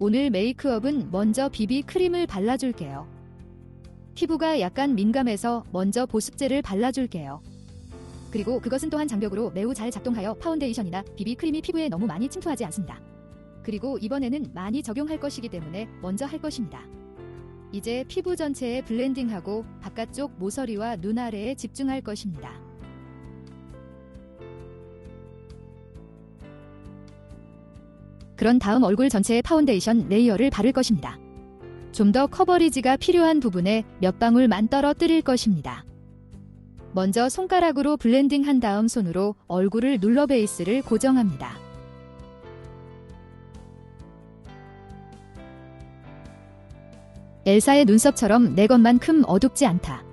오늘 메이크업은 먼저 비비 크림을 발라줄게요. 피부가 약간 민감해서 먼저 보습제를 발라줄게요. 그리고 그것은 또한 장벽으로 매우 잘 작동하여 파운데이션이나 비비 크림이 피부에 너무 많이 침투하지 않습니다. 그리고 이번에는 많이 적용할 것이기 때문에 먼저 할 것입니다. 이제 피부 전체에 블렌딩하고 바깥쪽 모서리와 눈 아래에 집중할 것입니다. 그런 다음 얼굴 전체에 파운데이션 레이어를 바를 것입니다. 좀 더 커버리지가 필요한 부분에 몇 방울만 떨어뜨릴 것입니다. 먼저 손가락으로 블렌딩 한 다음 손으로 얼굴을 눌러 베이스를 고정합니다. 엘사의 눈썹처럼 내 것만큼 어둡지 않다.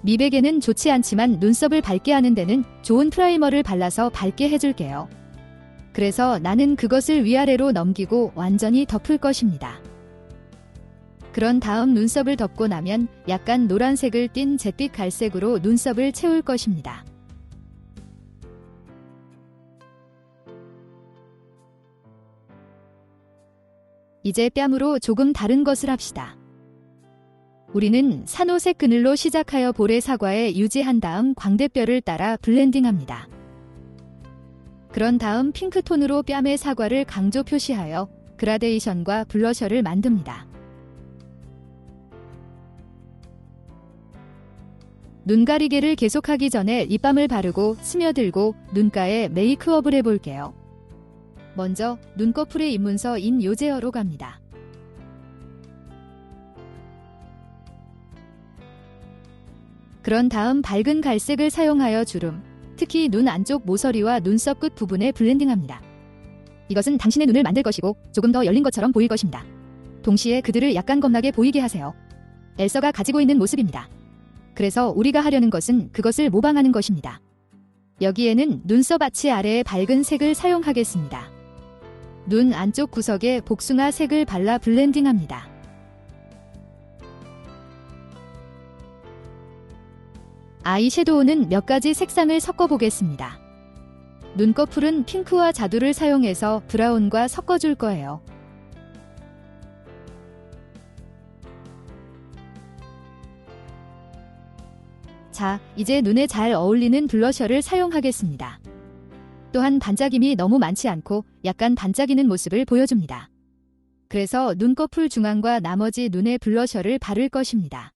미백에는 좋지 않지만 눈썹을 밝게 하는 데는 좋은 프라이머를 발라서 밝게 해줄게요. 그래서 나는 그것을 위아래로 넘기고 완전히 덮을 것입니다. 그런 다음 눈썹을 덮고 나면 약간 노란색을 띤 잿빛 갈색으로 눈썹을 채울 것입니다. 이제 뺨으로 조금 다른 것을 합시다. 우리는 산호색 그늘로 시작하여 볼의 사과에 유지한 다음 광대뼈를 따라 블렌딩합니다. 그런 다음 핑크톤으로 뺨의 사과를 강조 표시하여 그라데이션과 블러셔를 만듭니다. 눈 가리개를 계속하기 전에 립밤을 바르고 스며들고 눈가에 메이크업을 해볼게요. 먼저 눈꺼풀의 입문서 인 요제어로 갑니다. 그런 다음 밝은 갈색을 사용하여 주름, 특히 눈 안쪽 모서리와 눈썹 끝 부분에 블렌딩합니다. 이것은 당신의 눈을 만들 것이고 조금 더 열린 것처럼 보일 것입니다. 동시에 그들을 약간 겁나게 보이게 하세요. 엘서가 가지고 있는 모습입니다. 그래서 우리가 하려는 것은 그것을 모방하는 것입니다. 여기에는 눈썹 아치 아래에 밝은 색을 사용하겠습니다. 눈 안쪽 구석에 복숭아 색을 발라 블렌딩합니다. 아이섀도우는 몇 가지 색상을 섞어 보겠습니다. 눈꺼풀은 핑크와 자두를 사용해서 브라운과 섞어줄 거예요. 자, 이제 눈에 잘 어울리는 블러셔를 사용하겠습니다. 또한 반짝임이 너무 많지 않고 약간 반짝이는 모습을 보여줍니다. 그래서 눈꺼풀 중앙과 나머지 눈에 블러셔를 바를 것입니다.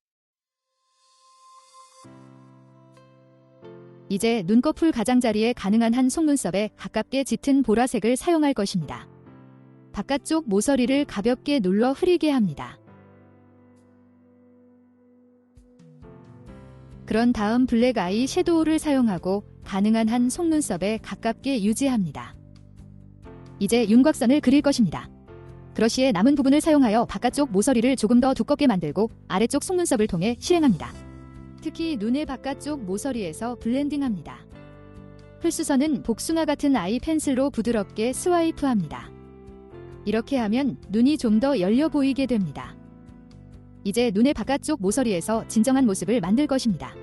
이제 눈꺼풀 가장자리에 가능한 한 속눈썹에 가깝게 짙은 보라색을 사용할 것입니다. 바깥쪽 모서리를 가볍게 눌러 흐리게 합니다. 그런 다음 블랙 아이 섀도우를 사용하고 가능한 한 속눈썹에 가깝게 유지합니다. 이제 윤곽선을 그릴 것입니다. 그러시에 남은 부분을 사용하여 바깥쪽 모서리를 조금 더 두껍게 만들고 아래쪽 속눈썹을 통해 실행합니다. 특히 눈의 바깥쪽 모서리에서 블렌딩합니다. 흡수선은 복숭아 같은 아이 펜슬로 부드럽게 스와이프합니다. 이렇게 하면 눈이 좀 더 열려 보이게 됩니다. 이제 눈의 바깥쪽 모서리에서 진정한 모습을 만들 것입니다.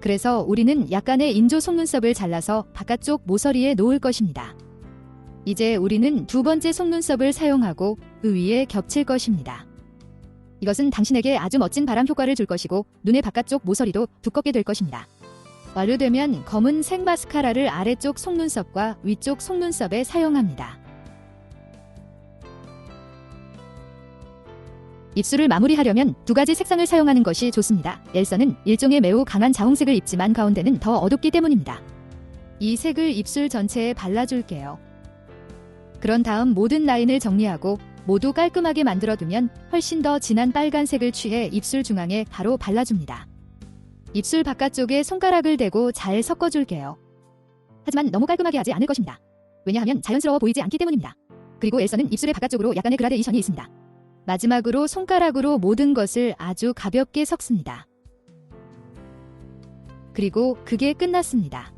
그래서 우리는 약간의 인조 속눈썹을 잘라서 바깥쪽 모서리에 놓을 것입니다. 이제 우리는 두 번째 속눈썹을 사용하고 그 위에 겹칠 것입니다. 이것은 당신에게 아주 멋진 바람 효과를 줄 것이고 눈의 바깥쪽 모서리도 두껍게 될 것입니다. 완료되면 검은 색 마스카라를 아래쪽 속눈썹과 위쪽 속눈썹에 사용합니다. 입술을 마무리하려면 두 가지 색상을 사용하는 것이 좋습니다. 엘서는 일종의 매우 강한 자홍색을 입지만 가운데는 더 어둡기 때문입니다. 이 색을 입술 전체에 발라줄게요. 그런 다음 모든 라인을 정리하고 모두 깔끔하게 만들어두면 훨씬 더 진한 빨간색을 취해 입술 중앙에 바로 발라줍니다. 입술 바깥쪽에 손가락을 대고 잘 섞어줄게요. 하지만 너무 깔끔하게 하지 않을 것입니다. 왜냐하면 자연스러워 보이지 않기 때문입니다. 그리고 엘서는 입술의 바깥쪽으로 약간의 그라데이션이 있습니다. 마지막으로 손가락으로 모든 것을 아주 가볍게 섞습니다. 그리고 그게 끝났습니다.